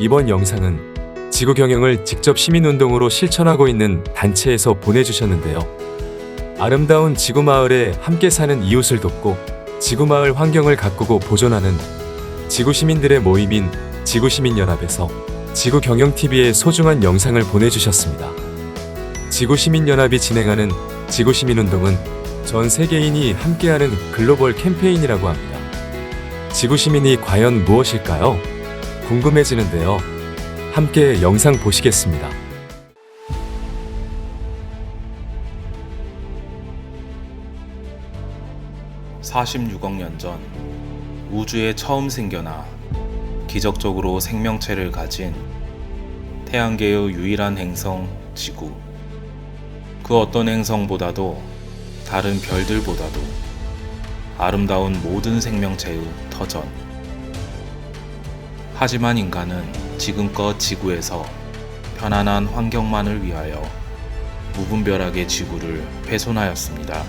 이번 영상은 지구 경영을 직접 시민운동으로 실천하고 있는 단체에서 보내주셨는데요. 아름다운 지구 마을에 함께 사는 이웃을 돕고 지구 마을 환경을 가꾸고 보존하는 지구 시민들의 모임인 지구 시민연합에서 지구 경영 TV에 소중한 영상을 보내주셨습니다. 지구 시민연합이 진행하는 지구 시민운동은 전 세계인이 함께하는 글로벌 캠페인이라고 합니다. 지구 시민이 과연 무엇일까요? 궁금해지는데요. 함께 영상 보시겠습니다. 사십육 억년 전 우주에 처음 생겨나 기적적으로 생명체를 가진 태양계의 유일한 행성 지구. 그 어떤 행성보다도 다른 별들보다도 아름다운 모든 생명체의 터전. 하지만 인간은 지금껏 지구에서 편안한 환경만을 위하여 무분별하게 지구를 훼손하였습니다.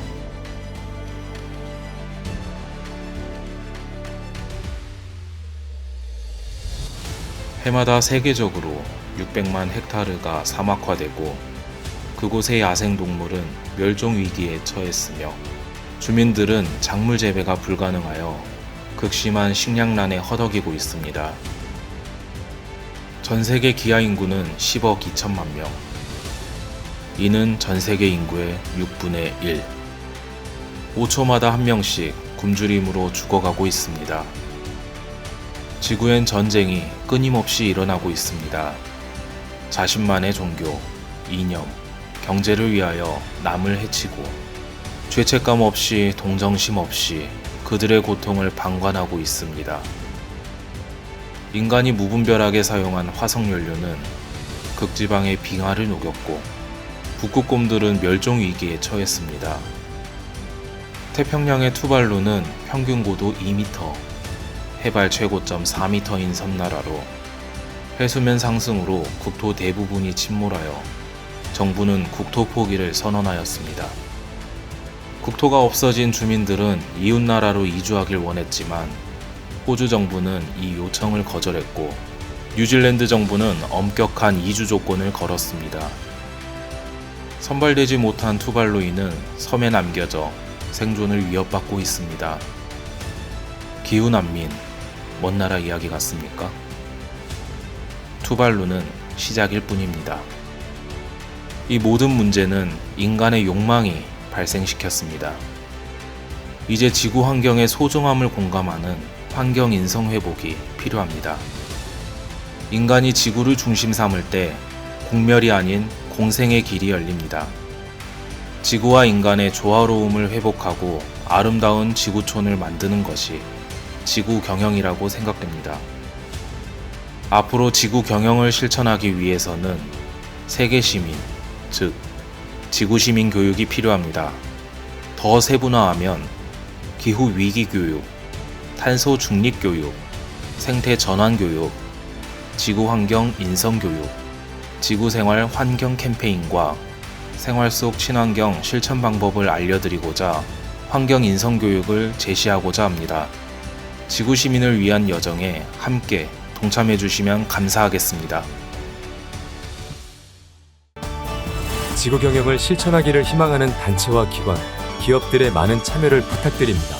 해마다 세계적으로 600만 헥타르가 사막화되고 그곳의 야생동물은 멸종 위기에 처했으며 주민들은 작물 재배가 불가능하여 극심한 식량난에 허덕이고 있습니다. 전 세계 기아 인구는 10억 2천만 명. 이는 전 세계 인구의 6분의 1. 5초마다 한 명씩 굶주림으로 죽어가고 있습니다. 지구엔 전쟁이 끊임없이 일어나고 있습니다. 자신만의 종교, 이념, 경제를 위하여 남을 해치고 죄책감 없이 동정심 없이 그들의 고통을 방관하고 있습니다. 인간이 무분별하게 사용한 화석연료는 극지방의 빙하를 녹였고 북극곰들은 멸종 위기에 처했습니다. 태평양의 투발루는 평균 고도 2m, 해발 최고점 4m인 섬나라로 해수면 상승으로 국토 대부분이 침몰하여 정부는 국토 포기를 선언하였습니다. 국토가 없어진 주민들은 이웃나라로 이주하길 원했지만 호주 정부는 이 요청을 거절했고 뉴질랜드 정부는 엄격한 이주 조건을 걸었습니다. 선발되지 못한 투발로이는 섬에 남겨져 생존을 위협받고 있습니다. 기후 난민, 먼 나라 이야기 같습니까? 투발루는 시작일 뿐입니다. 이 모든 문제는 인간의 욕망이 발생시켰습니다. 이제 지구 환경의 소중함을 공감하는 환경 인성 회복이 필요합니다. 인간이 지구를 중심 삼을 때 공멸이 아닌 공생의 길이 열립니다. 지구와 인간의 조화로움을 회복하고 아름다운 지구촌을 만드는 것이 지구 경영이라고 생각됩니다. 앞으로 지구 경영을 실천하기 위해서는 세계 시민, 즉, 지구 시민 교육이 필요합니다. 더 세분화하면 기후 위기 교육, 탄소 중립 교육, 생태 전환 교육, 지구 환경 인성 교육, 지구 생활 환경 캠페인과 생활 속 친환경 실천 방법을 알려드리고자 환경 인성 교육을 제시하고자 합니다. 지구 시민을 위한 여정에 함께 동참해 주시면 감사하겠습니다. 지구 경영을 실천하기를 희망하는 단체와 기관, 기업들의 많은 참여를 부탁드립니다.